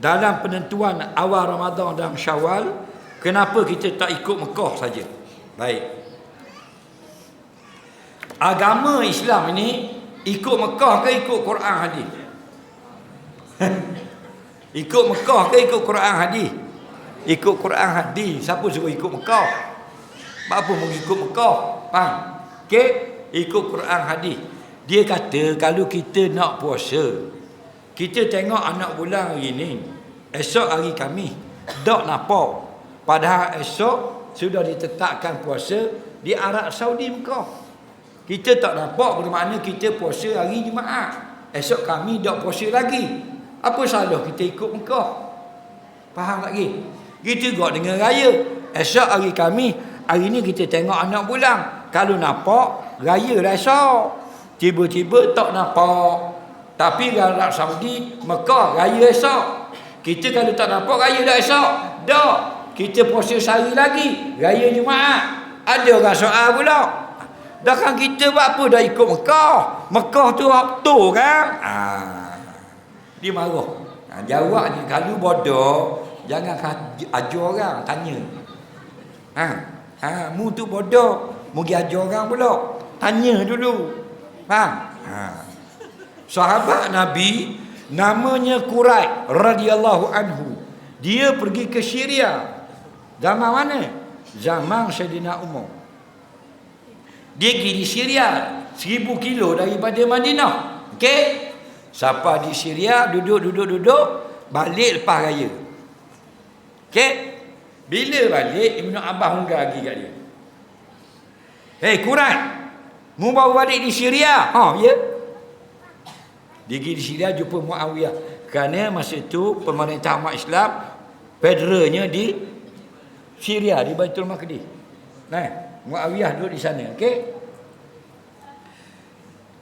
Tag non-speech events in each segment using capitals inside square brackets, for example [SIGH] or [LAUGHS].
dalam penentuan awal Ramadan dan Syawal kenapa kita tak ikut Mekah saja? Baik. Agama Islam ini ikut Mekah ke ikut Quran hadis? [LAUGHS] Ikut Mekah ke ikut Quran hadis? Ikut Quran hadis siapa suruh ikut Mekah? Apa mau ikut Mekah faham? Okey? Ikut Quran hadis. Dia kata kalau kita nak puasa kita tengok anak bulan hari ni esok hari kami dak nampak padahal esok sudah ditetapkan puasa di Arab Saudi Mekah. Kita tak nampak bermakna kita puasa hari Jumaat. Esok kami dak puasa lagi. Apa salah kita ikut Mekah? Faham lagi kita juga dengan raya. Esok hari kami hari ni kita tengok anak bulan. Kalau nampak raya dah esok. Tiba-tiba tak nampak tapi Arab Saudi Mekah raya esok. Kita kalau tak nampak raya dah esok dah. Kita puasa sehari lagi raya Jumaat. Ada orang soal pula. Dah kan kita buat apa? Dah ikut Mekah. Mekah tu waktu kan? Ah. dia marah. Ha, jawabnya kalau bodoh jangan ajar orang tanya. Ha ha mu tu bodoh. Mu pergi ajar orang pula. Tanya dulu. Faham? Ha sahabat nabi namanya Quraib radhiyallahu anhu. Dia pergi ke Syria. Zaman mana? Zaman Sayyidina Umar. Dia pergi di Syria seribu kilo daripada Madinah. Okey? Siapa di Syria duduk duduk duduk balik lepas raya. Okey? Bila balik Ibnu Abbas unggal lagi kat dia. Hei Quran Mu baru balik di Syria. Ha ya Dia pergi di Syria jumpa Muawiyah Kerana masa itu Pemerintah umat Islam Federalnya di Syria Di Baitul Maqdis Nah, Muawiyah duduk di sana Okey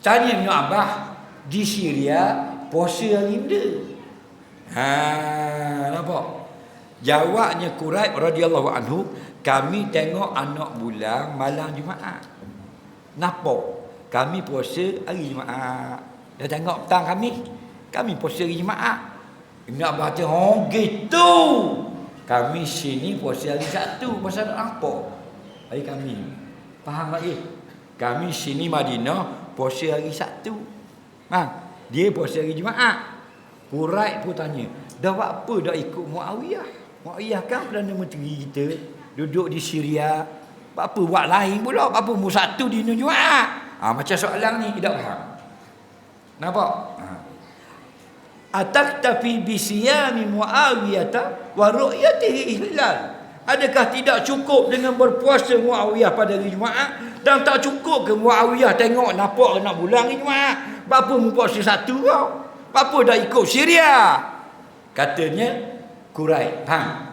Tanya Ibn Abbas Di Syria Puasa hari benda Ha, nampak? Jawabnya Quraib radhiyallahu anhu, kami tengok anak bulan malam Jumaat. Napa? Kami puasa hari Jumaat. Dah tengok petang kami, kami puasa hari Jumaat. Abbas kata, "Oh, gitu." Kami sini puasa hari Sabtu, pasal apa? Hari kami. Faham lagi? Kami sini Madinah puasa hari Sabtu. Ha, dia puasa hari Jumaat. Quraib pun tanya, "Dah buat apa dah ikut Muawiyah?" Muawiyah kan Perdana Menteri kita Duduk di Syria Apa buat lain pula Apa mu satu di Jumaat ha, Macam soalan ni Tidak faham Nampak ha. Atak tapi bisiyami Muawiyah Wa ru'yatihi ihlal Adakah tidak cukup dengan berpuasa Muawiyah pada hari Jumaat Dan tak cukup ke Muawiyah tengok nampak nak bulan hari Jumaat Apa mu puasa satu kau Apa dah ikut Syria Katanya Kurai, faham?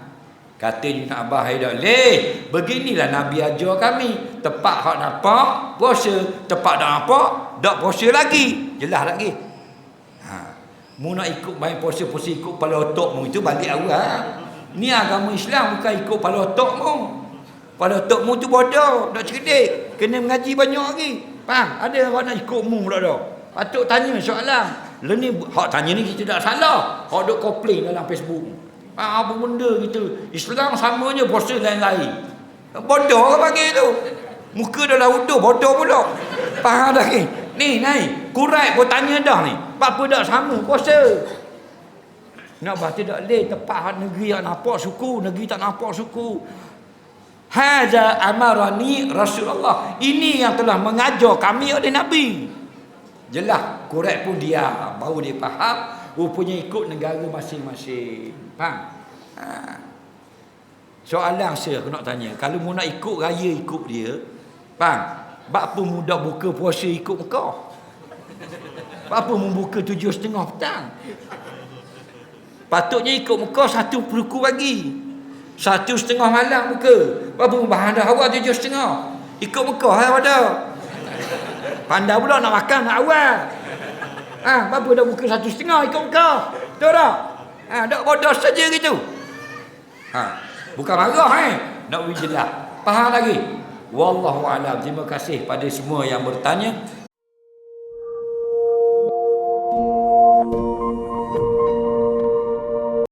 Kata Ibn Abbas Haidar, leh, beginilah Nabi ajar kami. Tepat hak nampak, puasa. Tepat tak nampak, tak puasa lagi. Jelas lagi. Ha. Mu nak ikut main puasa-puasa ikut kepala otak mu itu balik awal. Ni agama Islam bukan ikut kepala otak mu. Kepala otak mu tu bodoh, tak cerdik. Kena mengaji banyak lagi. Faham? Ada orang nak ikut mu pula dah. Patut tanya soalan. Lalu ni, hak tanya ni kita tak salah. Hak duk komplain dalam Facebook. Ha, apa benda gitu. Islam samanya puasa lain-lain. Bodoh ke panggil tu? Muka dah lah bodoh pula. Faham dah ni? Ni, naik. Kurai pun tanya dah ni. Apa dah sama puasa? Nak baca tak leh tepat negeri yang nampak suku, negeri tak nampak suku. Haza amarani Rasulullah. Ini yang telah mengajar kami oleh Nabi. Jelas, Kurai pun dia baru dia faham rupanya ikut negara masing-masing. Faham? Ha. Soalan saya aku nak tanya, kalau mu nak ikut raya ikut dia, faham? Bak apa mudah buka puasa ikut Mekah? Bak apa mu buka tujuh setengah petang? Patutnya ikut Mekah satu peruku pagi. Satu setengah malam buka. Bak mu bahan dah awal tujuh setengah? Ikut Mekah ya pada. Pandai pula nak makan nak awal. Ha, apa dah buka satu setengah ikut kau. Betul tak? Ha, tak bodoh saja gitu. Ha, bukan marah eh. Nak wujud jelas. Faham lagi? Wallahu a'lam. Terima kasih pada semua yang bertanya.